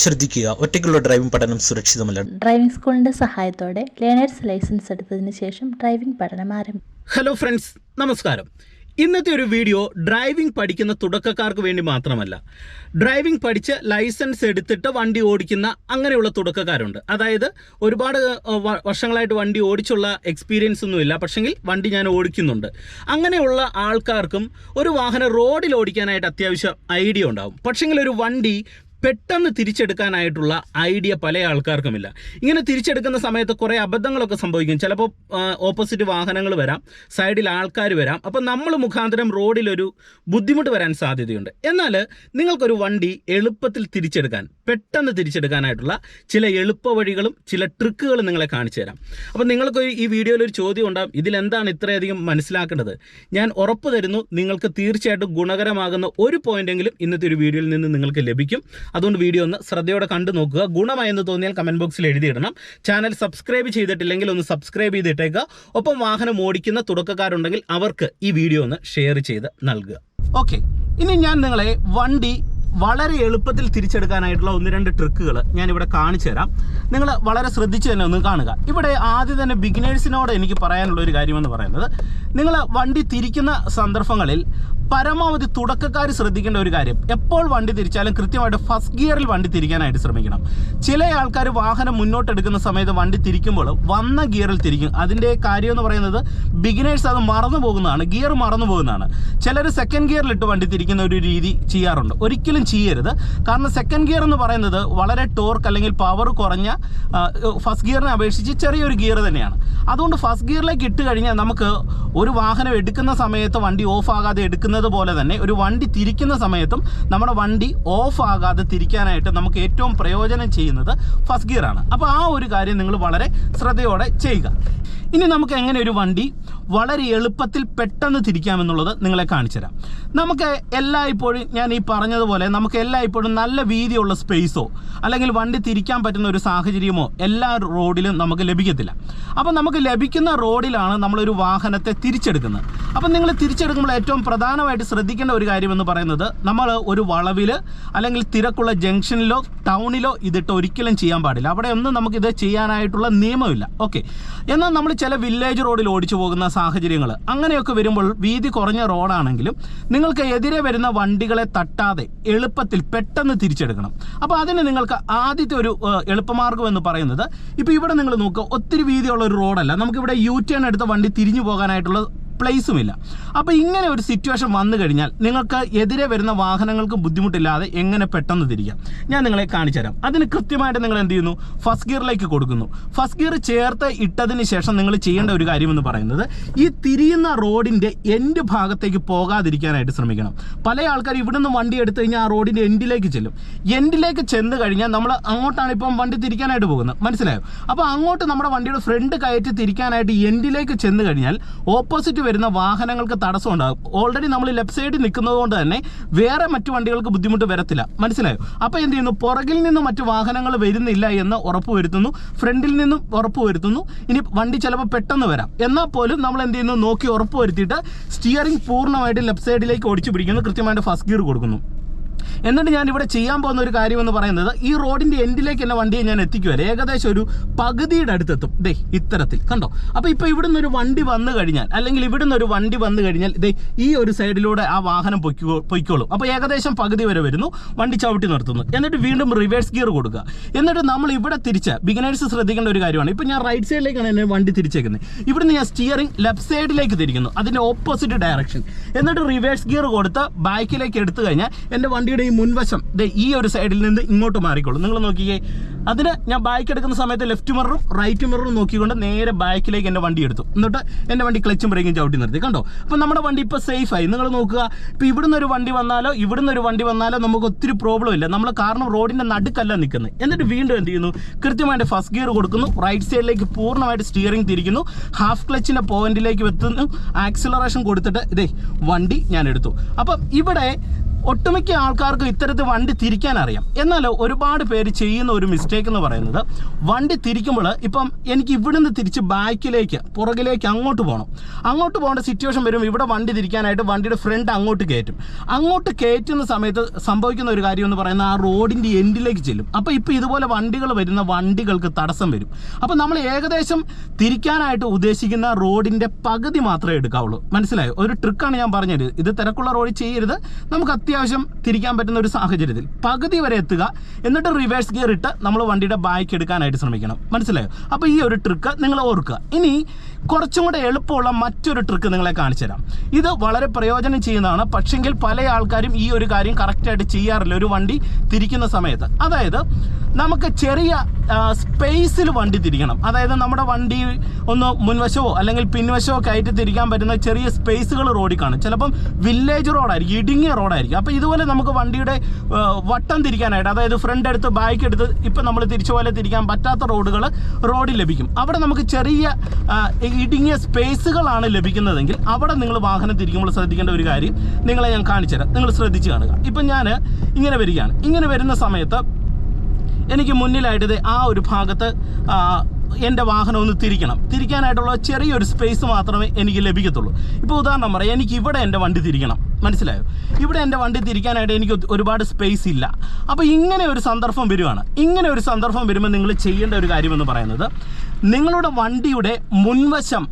ശ്രദ്ധിക്കുക. ഒറ്റയ്ക്കുള്ള ഡ്രൈവിംഗ് പഠനം സുരക്ഷിതമല്ല. ഡ്രൈവിംഗ് സ്കൂളിന്റെ സഹായത്തോടെ ലേണേഴ്സ് ലൈസൻസ് എടുത്തതിന് ശേഷം ഡ്രൈവിംഗ് പഠനം ആരംഭിക്കും ഹലോ ഫ്രണ്ട്സ് നമസ്കാരം. ഇന്നത്തെ ഒരു വീഡിയോ ഡ്രൈവിംഗ് പഠിക്കുന്ന തുടക്കക്കാർക്ക് വേണ്ടി മാത്രമല്ല. ഡ്രൈവിംഗ് പഠിച്ച് ലൈസൻസ് എടുത്തിട്ട് വണ്ടി ഓടിക്കുന്ന അങ്ങനെയുള്ള തുടക്കക്കാരുണ്ട്. അതായത് ഒരുപാട് വർഷങ്ങളായിട്ട് വണ്ടി ഓടിച്ചുള്ള എക്സ്പീരിയൻസ് ഒന്നുമില്ല പക്ഷെങ്കിൽ വണ്ടി ഞാൻ ഓടിക്കുന്നുണ്ട്. അങ്ങനെയുള്ള ആൾക്കാർക്കും ഒരു വാഹനം റോഡിൽ ഓടിക്കാനായിട്ട് അത്യാവശ്യം ഐഡിയ ഉണ്ടാവും. പക്ഷെങ്കിൽ ഒരു വണ്ടി പെട്ടെന്ന് തിരിച്ചെടുക്കാനായിട്ടുള്ള ഐഡിയ പല ആൾക്കാർക്കുമില്ല. ഇങ്ങനെ തിരിച്ചെടുക്കുന്ന സമയത്ത് കുറേ അബദ്ധങ്ങളൊക്കെ സംഭവിക്കും. ചിലപ്പോൾ ഓപ്പോസിറ്റ് വാഹനങ്ങൾ വരാം സൈഡിൽ ആൾക്കാർ വരാം. അപ്പോൾ നമ്മൾ മുഖാന്തരം റോഡിലൊരു ബുദ്ധിമുട്ട് വരാൻ സാധ്യതയുണ്ട്. എന്നാൽ നിങ്ങൾക്കൊരു വണ്ടി എളുപ്പത്തിൽ തിരിച്ചെടുക്കാൻ പെട്ടെന്ന് തിരിച്ചെടുക്കാനായിട്ടുള്ള ചില എളുപ്പവഴികളും ചില ട്രിക്കുകളും നിങ്ങളെ കാണിച്ചു തരാം. അപ്പം നിങ്ങൾക്ക് ഈ വീഡിയോയിൽ ഒരു ചോദ്യം ഉണ്ടാകും ഇതിലെന്താണ് ഇത്രയധികം മനസ്സിലാക്കേണ്ടത്? ഞാൻ ഉറപ്പ് തരുന്നു നിങ്ങൾക്ക് തീർച്ചയായിട്ടും ഗുണകരമാകുന്ന ഒരു പോയിന്റെങ്കിലും ഇന്നത്തെ ഒരു വീഡിയോയിൽ നിന്ന് നിങ്ങൾക്ക് ലഭിക്കും. അതുകൊണ്ട് വീഡിയോ ഒന്ന് ശ്രദ്ധയോടെ കണ്ടു നോക്കുക. ഗുണമായെന്ന് തോന്നിയാൽ കമന്റ് ബോക്സിൽ എഴുതിയിടണം. ചാനൽ സബ്സ്ക്രൈബ് ചെയ്തിട്ടില്ലെങ്കിൽ ഒന്ന് സബ്സ്ക്രൈബ് ചെയ്തിട്ടേക്കുക. ഒപ്പം വാഹനം ഓടിക്കുന്ന തുടക്കക്കാരുണ്ടെങ്കിൽ അവർക്ക് ഈ വീഡിയോ ഒന്ന് ഷെയർ ചെയ്ത് നൽകുക. ഓക്കെ. ഇനി ഞാൻ നിങ്ങളെ വണ്ടി വളരെ എളുപ്പത്തിൽ തിരിച്ചെടുക്കാനായിട്ടുള്ള ഒന്ന് രണ്ട് ട്രിക്കുകൾ ഞാൻ ഇവിടെ കാണിച്ചു തരാം. നിങ്ങൾ വളരെ ശ്രദ്ധിച്ച് തന്നെ ഒന്ന് കാണുക. ഇവിടെ ആദ്യം തന്നെ ബിഗിനേഴ്സിനോട് എനിക്ക് പറയാനുള്ള ഒരു കാര്യമെന്ന് പറയുന്നത് നിങ്ങൾ വണ്ടി തിരിക്കുന്ന സന്ദർഭങ്ങളിൽ പരമാവധി തുടക്കക്കാർ ശ്രദ്ധിക്കേണ്ട ഒരു കാര്യം. എപ്പോൾ വണ്ടി തിരിച്ചാലും കൃത്യമായിട്ട് ഫസ്റ്റ് ഗിയറിൽ വണ്ടി തിരിക്കാനായിട്ട് ശ്രമിക്കണം. ചില ആൾക്കാർ വാഹനം മുന്നോട്ടെടുക്കുന്ന സമയത്ത് വണ്ടി തിരിക്കുമ്പോൾ വന്ന ഗിയറിൽ തിരിക്കും. അതിന്റെ കാര്യം എന്ന് പറയുന്നത് ബിഗിനേഴ്സ് അത് മറന്നു പോകുന്നതാണ്. ഗിയർ മറന്നു പോകുന്നതാണ്. ചിലർ സെക്കൻഡ് ഗിയറിലിട്ട് വണ്ടി തിരിക്കുന്ന ഒരു രീതി ചെയ്യാറുണ്ട്. ഒരിക്കലും ചെയ്യരുത്. കാരണം സെക്കൻഡ് ഗിയർ എന്ന് പറയുന്നത് വളരെ ടോർക്ക് അല്ലെങ്കിൽ പവർ കുറഞ്ഞ ഫസ്റ്റ് ഗിയറിനെ അപേക്ഷിച്ച് ചെറിയൊരു ഗിയർ തന്നെയാണ്. അതുകൊണ്ട് ഫസ്റ്റ് ഗിയറിലേക്ക് ഇട്ട് കഴിഞ്ഞാൽ നമുക്ക് ഒരു വാഹനം എടുക്കുന്ന സമയത്ത് വണ്ടി ഓഫ് ആകാതെ എടുക്കുന്നത് പോലെ തന്നെ ഒരു വണ്ടി തിരിക്കുന്ന സമയത്തും നമ്മുടെ വണ്ടി ഓഫ് ആകാതെ തിരിക്കാനായിട്ട് നമുക്ക് ഏറ്റവും പ്രയോജനം ചെയ്യുന്നത് ഫസ്റ്റ് ഗിയറാണ് അപ്പോൾ ആ ഒരു കാര്യം നിങ്ങൾ വളരെ ശ്രദ്ധയോടെ ചെയ്യുക. ഇനി നമുക്ക് എങ്ങനെ ഒരു വണ്ടി വളരെ എളുപ്പത്തിൽ പെട്ടെന്ന് തിരിക്കാമെന്നുള്ളത് നിങ്ങളെ കാണിച്ചുതരാം നമുക്ക് എല്ലായ്പ്പോഴും ഞാൻ ഈ പറഞ്ഞതുപോലെ നമുക്ക് എല്ലായ്പ്പോഴും നല്ല വീതിയുള്ള സ്പേസോ അല്ലെങ്കിൽ വണ്ടി തിരിക്കാൻ പറ്റുന്ന ഒരു സാഹചര്യമോ എല്ലാ റോഡിലും നമുക്ക് ലഭിക്കത്തില്ല. അപ്പോൾ നമുക്ക് ലഭിക്കുന്ന റോഡിലാണ് നമ്മളൊരു വാഹനത്തെ തിരിച്ചെടുക്കുന്നത്. അപ്പം നിങ്ങൾ തിരിച്ചെടുക്കുമ്പോൾ ഏറ്റവും പ്രധാനമായിട്ട് ശ്രദ്ധിക്കേണ്ട ഒരു കാര്യമെന്ന് പറയുന്നത് നമ്മൾ ഒരു വളവിൽ അല്ലെങ്കിൽ തിരക്കുള്ള ജംഗ്ഷനിലോ ടൗണിലോ ഇതിട്ട് ഒരിക്കലും ചെയ്യാൻ പാടില്ല. അവിടെ ഒന്നും നമുക്കിത് ചെയ്യാനായിട്ടുള്ള നിയമമില്ല. ഓക്കെ. എന്നാൽ നമ്മൾ ചില വില്ലേജ് റോഡിൽ ഓടിച്ചു പോകുന്ന സാഹചര്യങ്ങൾ അങ്ങനെയൊക്കെ വരുമ്പോൾ വീതി കുറഞ്ഞ റോഡാണെങ്കിലും നിങ്ങൾക്ക് എതിരെ വരുന്ന വണ്ടികളെ തട്ടാതെ എളുപ്പത്തിൽ പെട്ടെന്ന് തിരിച്ചെടുക്കണം. അപ്പോൾ അതിന് നിങ്ങൾക്ക് ആദ്യത്തെ ഒരു എളുപ്പമാർഗം എന്ന് പറയുന്നത് ഇപ്പോൾ ഇവിടെ നിങ്ങൾ നോക്കുക ഒത്തിരി വീതിയുള്ള ഒരു റോഡല്ല. നമുക്കിവിടെ യു ടേൺ എടുത്ത വണ്ടി തിരിഞ്ഞു പോകാനായിട്ടുള്ള പ്ലേസും ഇല്ല. അപ്പോൾ ഇങ്ങനെ ഒരു സിറ്റുവേഷൻ വന്നു കഴിഞ്ഞാൽ നിങ്ങൾക്ക് എതിരെ വരുന്ന വാഹനങ്ങൾക്ക് ബുദ്ധിമുട്ടില്ലാതെ എങ്ങനെ പെട്ടെന്ന് തിരിക്കാം? ഞാൻ നിങ്ങളെ കാണിച്ചു തരാം. അതിന് കൃത്യമായിട്ട് നിങ്ങൾ എന്ത് ചെയ്യുന്നു? ഫസ്റ്റ് ഗിയറിലേക്ക് കൊടുക്കുന്നു. ഫസ്റ്റ് ഗിയർ ചേർത്ത് ഇട്ടതിന് ശേഷം നിങ്ങൾ ചെയ്യേണ്ട ഒരു കാര്യമെന്ന് പറയുന്നത് ഈ തിരിയുന്ന റോഡിന്റെ എൻഡ് ഭാഗത്തേക്ക് പോകാതിരിക്കാനായിട്ട് ശ്രമിക്കണം. പല ആൾക്കാർ ഇവിടുന്ന് വണ്ടി എടുത്തു കഴിഞ്ഞാൽ ആ റോഡിന്റെ എൻഡിലേക്ക് ചെല്ലും. എൻഡിലേക്ക് ചെന്ന് കഴിഞ്ഞാൽ നമ്മൾ അങ്ങോട്ടാണ് ഇപ്പം വണ്ടി തിരിക്കാനായിട്ട് പോകുന്നത്. മനസ്സിലായോ? അപ്പോൾ അങ്ങോട്ട് നമ്മുടെ വണ്ടിയുടെ ഫ്രണ്ട് കയറ്റി തിരിക്കാനായിട്ട് എൻഡിലേക്ക് ചെന്ന് കഴിഞ്ഞാൽ ഓപ്പോസിറ്റ് വരുന്ന വാഹനങ്ങൾക്ക് തടസ്സം ഉണ്ടാകും ഓൾറെഡി നമ്മൾ ലെഫ്റ്റ് സൈഡിൽ നിൽക്കുന്നത് കൊണ്ട് തന്നെ വേറെ മറ്റു വണ്ടികൾക്ക് ബുദ്ധിമുട്ട് വരത്തില്ല. മനസ്സിലായോ? അപ്പോൾ എന്ത് ചെയ്യുന്നു? പുറകിൽ നിന്ന് മറ്റു വാഹനങ്ങൾ വരുന്നില്ല എന്ന് ഉറപ്പ് വരുത്തുന്നു. ഫ്രണ്ടിൽ നിന്നും ഉറപ്പ് വരുത്തുന്നു. ഇനി വണ്ടി ചിലപ്പോൾ പെട്ടെന്ന് വരാം. എന്നാൽ പോലും നമ്മൾ എന്ത് ചെയ്യുന്നു? നോക്കി ഉറപ്പ് വരുത്തിയിട്ട് സ്റ്റിയറിംഗ് പൂർണമായിട്ട് ലെഫ്റ്റ് സൈഡിലേക്ക് ഓടിച്ചു പിടിക്കുന്നു. കൃത്യമായിട്ട് ഫസ്റ്റ് ഗിയർ കൊടുക്കുന്നു. എന്നിട്ട് ഞാൻ ഇവിടെ ചെയ്യാൻ പോകുന്ന ഒരു കാര്യം എന്ന് പറയുന്നത് ഈ റോഡിന്റെ എൻഡിലേക്ക് എന്നെ വണ്ടിയെ ഞാൻ എത്തിക്കുവരെ ഏകദേശം ഒരു പകുതിയുടെ അടുത്തെത്തും. ദേ ഇത്തരത്തിൽ. കണ്ടോ? അപ്പോൾ ഇപ്പോൾ ഇവിടുന്ന് ഒരു വണ്ടി വന്നു കഴിഞ്ഞാൽ അല്ലെങ്കിൽ ഇവിടുന്ന് ഒരു വണ്ടി വന്നു കഴിഞ്ഞാൽ ദേ ഈ ഒരു സൈഡിലൂടെ ആ വാഹനം പൊയ്ക്കോ പൊയ്ക്കോളും. അപ്പോൾ ഏകദേശം പകുതി വരെ വരുന്നു. വണ്ടി ചവിട്ടി നിർത്തുന്നു. എന്നിട്ട് വീണ്ടും റിവേഴ്സ് ഗിയർ കൊടുക്കുക. എന്നിട്ട് നമ്മൾ ഇവിടെ തിരിച്ച് ബിഗിനേഴ്സ് ശ്രദ്ധിക്കേണ്ട ഒരു കാര്യമാണ്. ഇപ്പോൾ ഞാൻ റൈറ്റ് സൈഡിലേക്കാണ് എന്നെ വണ്ടി തിരിച്ചേക്കുന്നത്. ഇവിടുന്ന് ഞാൻ സ്റ്റിയറിംഗ് ലെഫ്റ്റ് സൈഡിലേക്ക് തിരിക്കുന്നു. അതിന്റെ ഓപ്പോസിറ്റ് ഡയറക്ഷൻ എന്നിട്ട് റിവേഴ്സ് ഗിയർ കൊടുത്ത് ബാക്കിലേക്ക് എടുത്തു കഴിഞ്ഞാൽ എന്റെ വണ്ടിയുടെ ഈ മുൻവശം ദേ ഈ ഒരു സൈഡിൽ നിന്ന് ഇങ്ങോട്ട് മാറിക്കോളും. നിങ്ങൾ നോക്കിക്കേ അതിന് ഞാൻ ബാക്ക് എടുക്കുന്ന സമയത്ത് ലെഫ്റ്റ് മിററും റൈറ്റ് മിററും നോക്കിക്കൊണ്ട് നേരെ ബാക്കിലേക്ക് എന്റെ വണ്ടി എടുത്തു. എന്നിട്ട് എന്റെ വണ്ടി ക്ലച്ചും ബ്രേക്കും ചവിട്ടി നിർത്തി. കണ്ടോ? അപ്പം നമ്മുടെ വണ്ടി ഇപ്പോൾ സേഫായി നിങ്ങൾ നോക്കുക ഇപ്പോൾ ഇവിടുന്ന് ഒരു വണ്ടി വന്നാലോ ഇവിടുന്ന് ഒരു വണ്ടി വന്നാലോ നമുക്ക് ഒത്തിരി പ്രോബ്ലം ഇല്ല. നമ്മൾ കാരണം റോഡിന്റെ നടുക്കല്ല നിൽക്കുന്നത് എന്നിട്ട് വീണ്ടും എന്ത് ചെയ്യുന്നു? കൃത്യമായിട്ട് ഫസ്റ്റ് ഗിയർ കൊടുക്കുന്നു. റൈറ്റ് സൈഡിലേക്ക് പൂർണമായിട്ട് സ്റ്റിയറിംഗ് തിരിക്കുന്നു. ഹാഫ് ക്ലച്ചിന്റെ പോയിന്റിലേക്ക് എത്തുന്നു. ആക്സിലറേഷൻ കൊടുത്തിട്ട് ഇതേ വണ്ടി ഞാൻ എടുത്തു. അപ്പം ഇവിടെ ഒട്ടുമിക്ക ആൾക്കാർക്കും ഇത്തരത്തിൽ വണ്ടി തിരിക്കാൻ അറിയാം. എന്നാൽ ഒരുപാട് പേര് ചെയ്യുന്ന ഒരു മിസ്റ്റേക്ക് എന്ന് പറയുന്നത് വണ്ടി തിരിക്കുമ്പോൾ ഇപ്പം എനിക്ക് ഇവിടുന്ന് തിരിച്ച് ബാക്കിലേക്ക് പുറകിലേക്ക് അങ്ങോട്ട് പോകണം. അങ്ങോട്ട് പോകേണ്ട സിറ്റുവേഷൻ വരും ഇവിടെ വണ്ടി തിരിക്കാനായിട്ട് വണ്ടിയുടെ ഫ്രണ്ട് അങ്ങോട്ട് കയറ്റും. അങ്ങോട്ട് കയറ്റുന്ന സമയത്ത് സംഭവിക്കുന്ന ഒരു കാര്യം എന്ന് പറയുന്നത് ആ റോഡിന്റെ എൻഡിലേക്ക് ചെല്ലും. അപ്പോൾ ഇപ്പോൾ ഇതുപോലെ വണ്ടികൾ വരുന്ന വണ്ടികൾക്ക് തടസ്സം വരും. അപ്പോൾ നമ്മൾ ഏകദേശം തിരിക്കാനായിട്ട് ഉദ്ദേശിക്കുന്ന റോഡിന്റെ പകുതി മാത്രമേ എടുക്കാവുള്ളൂ. മനസ്സിലായോ? ഒരു ട്രിക്കാണ് ഞാൻ പറഞ്ഞത്. ഇത് തിരക്കുള്ള റോഡിൽ ചെയ്യരുത്. നമുക്ക് അത്യാവശ്യം തിരിക്കാൻ പറ്റുന്ന ഒരു സാഹചര്യത്തിൽ പകുതി വരെ എത്തുക എന്നിട്ട് റിവേഴ്സ് ഗിയർ ഇട്ട് നമ്മൾ വണ്ടിയുടെ ബാക്ക് എടുക്കാനായിട്ട് ശ്രമിക്കണം. മനസ്സിലായോ? അപ്പോൾ ഈ ഒരു ട്രിക്ക് നിങ്ങൾ ഓർക്കുക. ഇനി കുറച്ചും കൂടെ എളുപ്പമുള്ള മറ്റൊരു ട്രിക്ക് നിങ്ങളെ കാണിച്ചു തരാം. ഇത് വളരെ പ്രയോജനം ചെയ്യുന്നതാണ്. പക്ഷെങ്കിൽ പല ആൾക്കാരും ഈ ഒരു കാര്യം കറക്റ്റായിട്ട് ചെയ്യാറില്ല. ഒരു വണ്ടി തിരിക്കുന്ന സമയത്ത്. അതായത് നമുക്ക് ചെറിയ സ്പേസിൽ വണ്ടി തിരിക്കണം. അതായത് നമ്മുടെ വണ്ടി ഒന്ന് മുൻവശമോ അല്ലെങ്കിൽ പിൻവശമോ ഒക്കെ ആയിട്ട് തിരിക്കാൻ പറ്റുന്ന ചെറിയ സ്പേസുകൾ റോഡിൽ കാണും. ചിലപ്പം വില്ലേജ് റോഡായിരിക്കും ഇടുങ്ങിയ റോഡായിരിക്കും അപ്പോൾ ഇതുപോലെ നമുക്ക് വണ്ടിയുടെ വട്ടം തിരിക്കാനായിട്ട് അതായത് ഫ്രണ്ട് എടുത്ത് ബാക്ക് എടുത്ത് ഇപ്പം നമ്മൾ തിരിച്ചു പോലെ തിരിക്കാൻ പറ്റാത്ത റോഡുകൾ റോഡിൽ ലഭിക്കും. അവിടെ നമുക്ക് ചെറിയ ഇടുങ്ങിയ സ്പേസുകളാണ് ലഭിക്കുന്നതെങ്കിൽ അവിടെ നിങ്ങൾ വാഹനം തിരിക്കുമ്പോൾ ശ്രദ്ധിക്കേണ്ട ഒരു കാര്യം നിങ്ങളെ ഞാൻ കാണിച്ചു തരാം നിങ്ങൾ ശ്രദ്ധിച്ച് കാണുക. ഇപ്പം ഞാൻ ഇങ്ങനെ വരികയാണ്. ഇങ്ങനെ വരുന്ന സമയത്ത് എനിക്ക് മുന്നിലായിട്ട് ആ ഒരു ഭാഗത്ത് എന്റെ വാഹനം ഒന്ന് തിരിക്കണം. തിരിക്കാനായിട്ടുള്ള ചെറിയൊരു സ്പേസ് മാത്രമേ എനിക്ക് ലഭിക്കത്തുള്ളൂ. ഇപ്പോൾ ഉദാഹരണം പറയാം എനിക്ക് ഇവിടെ എന്റെ വണ്ടി തിരിക്കണം. മനസ്സിലായോ? ഇവിടെ എന്റെ വണ്ടി തിരിക്കാനായിട്ട് എനിക്ക് ഒരുപാട് സ്പേസ് ഇല്ല. അപ്പോൾ ഇങ്ങനെ ഒരു സന്ദർഭം വരുവാണ്. ഇങ്ങനെ ഒരു സന്ദർഭം വരുമ്പോൾ നിങ്ങൾ ചെയ്യേണ്ട ഒരു കാര്യമെന്ന് പറയുന്നത് നിങ്ങളുടെ വണ്ടിയുടെ മുൻവശം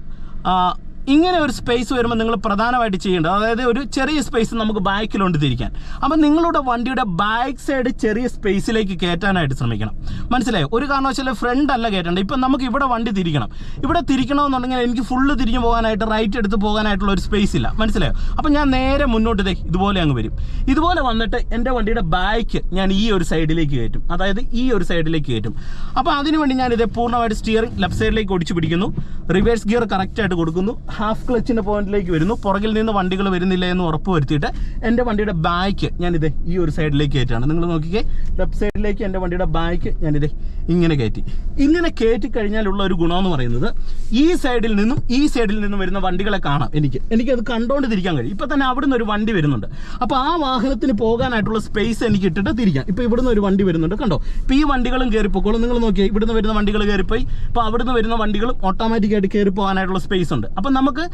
ഇങ്ങനെ ഒരു സ്പേസ് വരുമ്പോൾ നിങ്ങൾ പ്രധാനമായിട്ട് ചെയ്യേണ്ടത് അതായത് ഒരു ചെറിയ സ്പേസ് നമുക്ക് ബാക്കിലുണ്ട് തിരിക്കാൻ. അപ്പം നിങ്ങളുടെ വണ്ടിയുടെ ബാക്ക് സൈഡ് ചെറിയ സ്പേസിലേക്ക് കയറ്റാനായിട്ട് ശ്രമിക്കണം. മനസ്സിലായോ? ഒരു കാരണവശാലും ഫ്രണ്ട് അല്ല കയറ്റേണ്ടത്. ഇപ്പം നമുക്ക് ഇവിടെ വണ്ടി തിരിക്കണം. ഇവിടെ തിരിക്കണമെന്നുണ്ടെങ്കിൽ എനിക്ക് ഫുള്ള് തിരിഞ്ഞു പോകാനായിട്ട് റൈറ്റ് എടുത്ത് പോകാനായിട്ടുള്ള ഒരു സ്പേസ് ഇല്ല. മനസ്സിലായോ? അപ്പം ഞാൻ നേരെ മുന്നോട്ട് ദേ ഇതുപോലെ അങ്ങ് വരും. ഇതുപോലെ വന്നിട്ട് എന്റെ വണ്ടിയുടെ ബാക്ക് ഞാൻ ഈ ഒരു സൈഡിലേക്ക് കയറ്റും. അതായത് ഈ ഒരു സൈഡിലേക്ക് കയറ്റും. അപ്പോൾ അതിനുവേണ്ടി ഞാൻ ഇതേ പൂർണമായിട്ട് സ്റ്റിയറിംഗ് ലെഫ്റ്റ് സൈഡിലേക്ക് ഒടിച്ചു പിടിക്കുന്നു. റിവേഴ്സ് ഗിയർ കറക്റ്റായിട്ട് കൊടുക്കുന്നു. ഹാഫ് ക്ലച്ചിന്റെ പോയിന്റിലേക്ക് വരുന്നു. പുറകിൽ നിന്ന് വണ്ടികൾ വരുന്നില്ല എന്ന് ഉറപ്പ് വരുത്തിയിട്ട് എന്റെ വണ്ടിയുടെ ബാക്ക് ഞാനിത് ഈ ഒരു സൈഡിലേക്ക് കയറ്റാണ് നിങ്ങൾ നോക്കിക്കേ ലെഫ്റ്റ് സൈഡിലേക്ക് എന്റെ വണ്ടിയുടെ ബാക്ക് ഞാനിത് ഇങ്ങനെ കയറ്റി. ഇങ്ങനെ കയറ്റി കഴിഞ്ഞാലുള്ള ഒരു ഗുണമെന്ന് പറയുന്നത് ഈ സൈഡിൽ നിന്നും ഈ സൈഡിൽ നിന്നും വരുന്ന വണ്ടികളെ കാണാം എനിക്ക്. എനിക്കത് അത് തിരിക്കാൻ കഴിയും. ഇപ്പം തന്നെ അവിടുന്ന് ഒരു വണ്ടി വരുന്നുണ്ട്. അപ്പോൾ ആ വാഹനത്തിന് പോകാനായിട്ടുള്ള സ്പേസ് എനിക്ക് ഇട്ടിട്ട് തിരിക്കാം. ഇപ്പോൾ ഇവിടുന്ന് ഒരു വണ്ടി വരുന്നുണ്ട്. കണ്ടോ? ഇപ്പോൾ ഈ വണ്ടികളും കയറിപ്പോക്കോളും. നിങ്ങൾ നോക്കിയാൽ ഇവിടുന്ന് വരുന്ന വണ്ടികൾ കയറിപ്പോയി. ഇപ്പോൾ അവിടുന്ന് വരുന്ന വണ്ടികളും ഓട്ടോമാറ്റിക്കായിട്ട് കയറി പോകാനായിട്ടുള്ള സ്പേസ് ഉണ്ട്. അപ്പം നമുക്ക്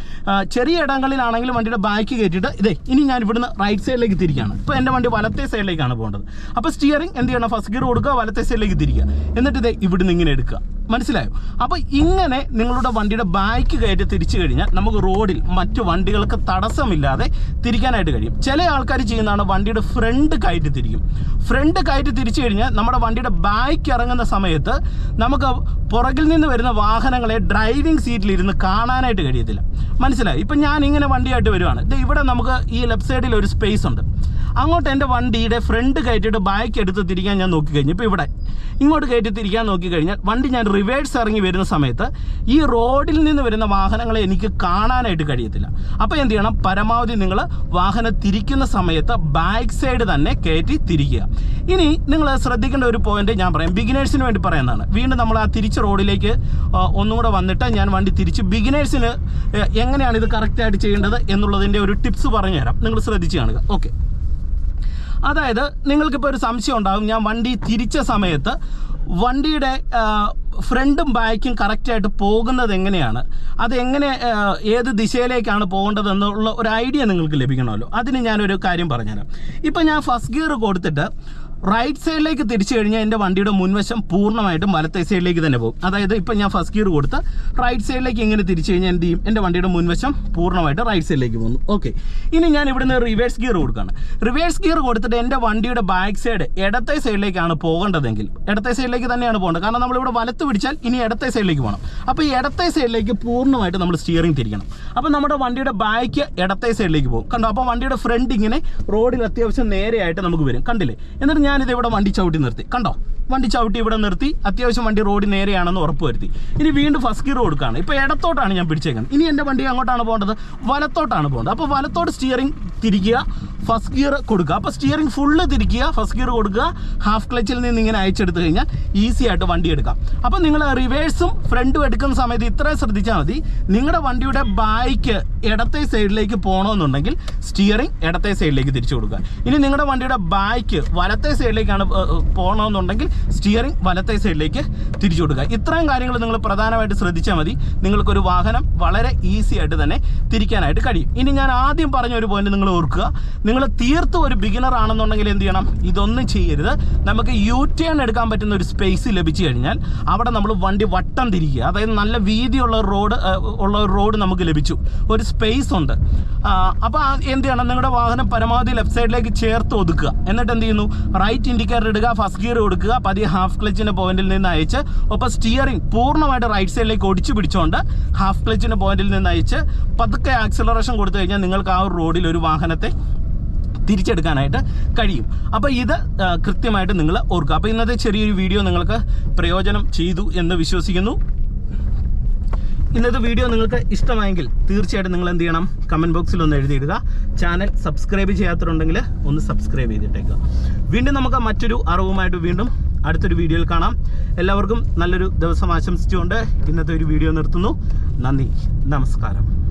ചെറിയ ഇടങ്ങളിലാണെങ്കിലും വണ്ടിയുടെ ബാക്ക് കയറ്റിയിട്ട് ഇതേ ഇനി ഞാൻ ഇവിടുന്ന് റൈറ്റ് സൈഡിലേക്ക് തിരിക്കുകയാണ്. ഇപ്പോൾ എന്റെ വണ്ടി വലത്തെ സൈഡിലേക്കാണ് പോകേണ്ടത്. അപ്പോൾ സ്റ്റിയറിംഗ് എന്ത് ചെയ്യണം? ഫസ്റ്റ് ഗിയർ കൊടുക്കുക വലത്തെ സൈഡിലേക്ക് തിരിക്കുക. എന്നിട്ട് ഇതേ ഇവിടുന്ന് ഇങ്ങനെ എടുക്കുക. മനസ്സിലായോ? അപ്പോൾ ഇങ്ങനെ നിങ്ങളുടെ വണ്ടിയുടെ ബാക്ക് കയറ്റി തിരിച്ചു കഴിഞ്ഞാൽ നമുക്ക് റോഡിൽ മറ്റു വണ്ടികൾക്ക് തടസ്സമില്ലാതെ തിരിക്കാനായിട്ട് കഴിയും. ചില ആൾക്കാർ ചെയ്യുന്നതാണ് വണ്ടിയുടെ ഫ്രണ്ട് കയറ്റി തിരിക്കും. ഫ്രണ്ട് കയറ്റി തിരിച്ചു കഴിഞ്ഞാൽ നമ്മുടെ വണ്ടിയുടെ ബാക്ക് ഇറങ്ങുന്ന സമയത്ത് നമുക്ക് പുറകിൽ നിന്ന് വരുന്ന വാഹനങ്ങളെ ഡ്രൈവിംഗ് സീറ്റിലിരുന്ന് കാണാനായിട്ട് കഴിയത്തില്ല. മനസ്സിലായി? ഇപ്പം ഞാൻ ഇങ്ങനെ വണ്ടിയായിട്ട് വരുവാണ്. ഇവിടെ നമുക്ക് ഈ ലെഫ്റ്റ് സൈഡിൽ ഒരു സ്പേസ് ഉണ്ട്. അങ്ങോട്ട് എന്റെ വണ്ടിയുടെ ഫ്രണ്ട് കയറ്റിയിട്ട് ബാക്ക് എടുത്ത് തിരിക്കാൻ ഞാൻ നോക്കിക്കഴിഞ്ഞു. ഇപ്പോൾ ഇവിടെ. ഇങ്ങോട്ട് കയറ്റി തിരിക്കാൻ നോക്കിക്കഴിഞ്ഞാൽ വണ്ടി ഞാൻ റിവേഴ്സ് ഇറങ്ങി വരുന്ന സമയത്ത് ഈ റോഡിൽ നിന്ന് വരുന്ന വാഹനങ്ങളെ എനിക്ക് കാണാനായിട്ട് കഴിയത്തില്ല. അപ്പോൾ എന്ത് ചെയ്യണം? പരമാവധി നിങ്ങൾ വാഹനം തിരിക്കുന്ന സമയത്ത് ബാക്ക് സൈഡ് തന്നെ കയറ്റി തിരിക്കുക. ഇനി നിങ്ങൾ ശ്രദ്ധിക്കേണ്ട ഒരു പോയിന്റ് ഞാൻ പറയാം. ബിഗിനേഴ്സിന് വേണ്ടി പറയുന്നതാണ്. വീണ്ടും നമ്മൾ ആ തിരിച്ച് റോഡിലേക്ക് ഒന്നുകൂടെ വന്നിട്ട് ഞാൻ വണ്ടി തിരിച്ച് ബിഗിനേഴ്സിന് എങ്ങനെയാണ് ഇത് കറക്റ്റായിട്ട് ചെയ്യേണ്ടത് എന്നുള്ളതിന്റെ ഒരു ടിപ്സ് പറഞ്ഞു തരാം നിങ്ങൾ ശ്രദ്ധിച്ച് കാണുക. ഓക്കെ അതായത് നിങ്ങൾക്കിപ്പോൾ ഒരു സംശയം ഉണ്ടാകും. ഞാൻ വണ്ടി തിരിച്ച സമയത്ത് വണ്ടിയുടെ ഫ്രണ്ടും ബാക്കും കറക്റ്റായിട്ട് പോകുന്നത് എങ്ങനെയാണ്? അതെങ്ങനെ ഏത് ദിശയിലേക്കാണ് പോകേണ്ടത് എന്നുള്ള ഒരു ഐഡിയ നിങ്ങൾക്ക് ലഭിക്കണമല്ലോ. അതിന് ഞാനൊരു കാര്യം പറഞ്ഞുതരാം. ഇപ്പം ഞാൻ ഫസ്റ്റ് ഗിയർ കൊടുത്തിട്ട് റൈറ്റ് സൈഡിലേക്ക് തിരിച്ചു കഴിഞ്ഞാൽ എന്റെ വണ്ടിയുടെ മുൻവശം പൂർണമായിട്ടും വലത്തെ സൈഡിലേക്ക് തന്നെ പോകും. അതായത് ഇപ്പം ഞാൻ ഫസ്റ്റ് ഗിയർ കൊടുത്ത് റൈറ്റ് സൈഡിലേക്ക് ഇങ്ങനെ തിരിച്ചു കഴിഞ്ഞാൽ എന്ത് ചെയ്യും? എന്റെ വണ്ടിയുടെ മുൻവശം പൂർണമായിട്ട് റൈറ്റ് സൈഡിലേക്ക് പോകുന്നു. ഓക്കെ ഇനി ഞാൻ ഇവിടുന്ന് റിവേഴ്സ് ഗിയർ കൊടുക്കുകയാണ്. റിവേഴ്സ് ഗിയർ കൊടുത്തിട്ട് എന്റെ വണ്ടിയുടെ ബാക്ക് സൈഡ് ഇടത്തെ സൈഡിലേക്കാണ് പോകേണ്ടതെങ്കിൽ ഇടത്തെ സൈഡിലേക്ക് തന്നെയാണ് പോകേണ്ടത്. കാരണം നമ്മളിവിടെ വലത്ത് പിടിച്ചാൽ ഇനി ഇടത്തെ സൈഡിലേക്ക് പോകണം. അപ്പോൾ ഈ ഇടത്തെ സൈഡിലേക്ക് പൂർണമായിട്ട് നമ്മൾ സ്റ്റിയറിംഗ് തിരിക്കണം. അപ്പോൾ നമ്മുടെ വണ്ടിയുടെ ബാക്ക് ഇടത്തെ സൈഡിലേക്ക് പോകും. കണ്ടോ? അപ്പോൾ വണ്ടിയുടെ ഫ്രണ്ട് ഇങ്ങനെ റോഡിൽ അത്യാവശ്യം നേരെയായിട്ട് നമുക്ക് വരും. കണ്ടില്ലേ? എന്നിട്ട് ഞാനിത് ഇവിടെ വണ്ടി ചവിട്ടി നിർത്തി. കണ്ടോ? വണ്ടി ചവിട്ടി ഇവിടെ നിർത്തി. അത്യാവശ്യം വണ്ടി റോഡ് നേരെയാണെന്ന് ഉറപ്പ് വരുത്തി ഇനി വീണ്ടും ഫസ്റ്റ് ഗിയർ കൊടുക്കുകയാണ് ഇപ്പോൾ ഇടത്തോട്ടാണ് ഞാൻ പിടിച്ചേക്കുന്നത്. ഇനി എന്റെ വണ്ടി അങ്ങോട്ടാണ് പോകേണ്ടത്? വലത്തോട്ടാണ് പോകേണ്ടത്. അപ്പോൾ വലത്തോട്ട് സ്റ്റിയറിംഗ് തിരിക്കുക ഫസ്റ്റ് ഗിയർ കൊടുക്കുക. അപ്പോൾ സ്റ്റിയറിംഗ് ഫുള്ള് തിരിക്കുക ഫസ്റ്റ് ഗിയർ കൊടുക്കുക ഹാഫ് ക്ലച്ചിൽ നിന്ന് ഇങ്ങനെ അയച്ചെടുത്ത് കഴിഞ്ഞാൽ ഈസി ആയിട്ട് വണ്ടി എടുക്കാം. അപ്പോൾ നിങ്ങൾ റിവേഴ്സും ഫ്രണ്ടും എടുക്കുന്ന സമയത്ത് ഇത്രയും ശ്രദ്ധിച്ചാൽ മതി. നിങ്ങളുടെ വണ്ടിയുടെ ബാക്ക് ഇടത്തെ സൈഡിലേക്ക് പോകണമെന്നുണ്ടെങ്കിൽ സ്റ്റിയറിംഗ് ഇടത്തെ സൈഡിലേക്ക് തിരിച്ചു കൊടുക്കുക. ഇനി നിങ്ങളുടെ വണ്ടിയുടെ ബാക്ക് വലത്തെ സൈഡിലേക്കാണ് പോകണമെന്നുണ്ടെങ്കിൽ സ്റ്റിയറിംഗ് വലത്തെ സൈഡിലേക്ക് തിരിച്ചു കൊടുക്കുക. ഇത്രയും കാര്യങ്ങൾ നിങ്ങൾ പ്രധാനമായിട്ട് ശ്രദ്ധിച്ചാൽ മതി. നിങ്ങൾക്കൊരു വാഹനം വളരെ ഈസി ആയിട്ട് തന്നെ തിരിക്കാനായിട്ട് കഴിയും. ഇനി ഞാൻ ആദ്യം പറഞ്ഞ ഒരു പോയിന്റ് നിങ്ങൾ ഓർക്കുക. നിങ്ങൾ തീർത്തും ഒരു ബിഗിനർ ആണെന്നുണ്ടെങ്കിൽ എന്ത് ചെയ്യണം? ഇതൊന്നും ചെയ്യരുത്. നമുക്ക് യു ടേൺ എടുക്കാൻ പറ്റുന്ന ഒരു സ്പേസ് ലഭിച്ചു കഴിഞ്ഞാൽ അവിടെ നമ്മൾ വണ്ടി വട്ടം തിരിക്കുക. അതായത് നല്ല വീതിയുള്ള റോഡ് ഉള്ള ഒരു റോഡ് നമുക്ക് ലഭിച്ചു. ഒരു സ്പേസ് ഉണ്ട്. അപ്പോൾ എന്ത് ചെയ്യണം? നിങ്ങളുടെ വാഹനം പരമാവധി ലെഫ്റ്റ് സൈഡിലേക്ക് ചേർത്ത് ഒതുക്കുക. എന്നിട്ട് എന്ത് ചെയ്യുന്നു? റൈറ്റ് ഇൻഡിക്കേറ്റർ ഇടുക ഫസ്റ്റ് ഗിയർ കൊടുക്കുക. പതിയെ ഹാഫ് ക്ലച്ചിന്റെ പോയിന്റിൽ നിന്ന് അയച്ച് ഒപ്പം സ്റ്റിയറിംഗ് പൂർണമായിട്ട് റൈറ്റ് സൈഡിലേക്ക് ഒടിച്ചു പിടിച്ചുകൊണ്ട് ഹാഫ് ക്ലച്ചിന്റെ പോയിന്റിൽ നിന്ന് അയച്ച് പതുക്കെ ആക്സിലറേഷൻ കൊടുത്തു കഴിഞ്ഞാൽ നിങ്ങൾക്ക് ആ ഒരു റോഡിൽ ഒരു വാഹനത്തെ തിരിച്ചെടുക്കാനായിട്ട് കഴിയും. അപ്പോൾ ഇത് കൃത്യമായിട്ട് നിങ്ങൾ ഓർക്കുക. അപ്പോൾ ഇന്നത്തെ ചെറിയൊരു വീഡിയോ നിങ്ങൾക്ക് പ്രയോജനം ചെയ്തു എന്ന് വിശ്വസിക്കുന്നു. ഇന്നത്തെ വീഡിയോ നിങ്ങൾക്ക് ഇഷ്ടമായെങ്കിൽ തീർച്ചയായിട്ടും നിങ്ങൾ എന്ത് ചെയ്യണം? കമന്റ് ബോക്സിൽ ഒന്ന് എഴുതിയിടുക. ചാനൽ സബ്സ്ക്രൈബ് ചെയ്യാത്തതുണ്ടെങ്കിൽ ഒന്ന് സബ്സ്ക്രൈബ് ചെയ്തിട്ടേക്കുക വീണ്ടും നമുക്ക് മറ്റൊരു അറിവുമായിട്ട് വീണ്ടും അടുത്തൊരു വീഡിയോയിൽ കാണാം. എല്ലാവർക്കും നല്ലൊരു ദിവസം ആശംസിച്ചുകൊണ്ട് ഇന്നത്തെ ഒരു വീഡിയോ നിർത്തുന്നു. നന്ദി. നമസ്കാരം.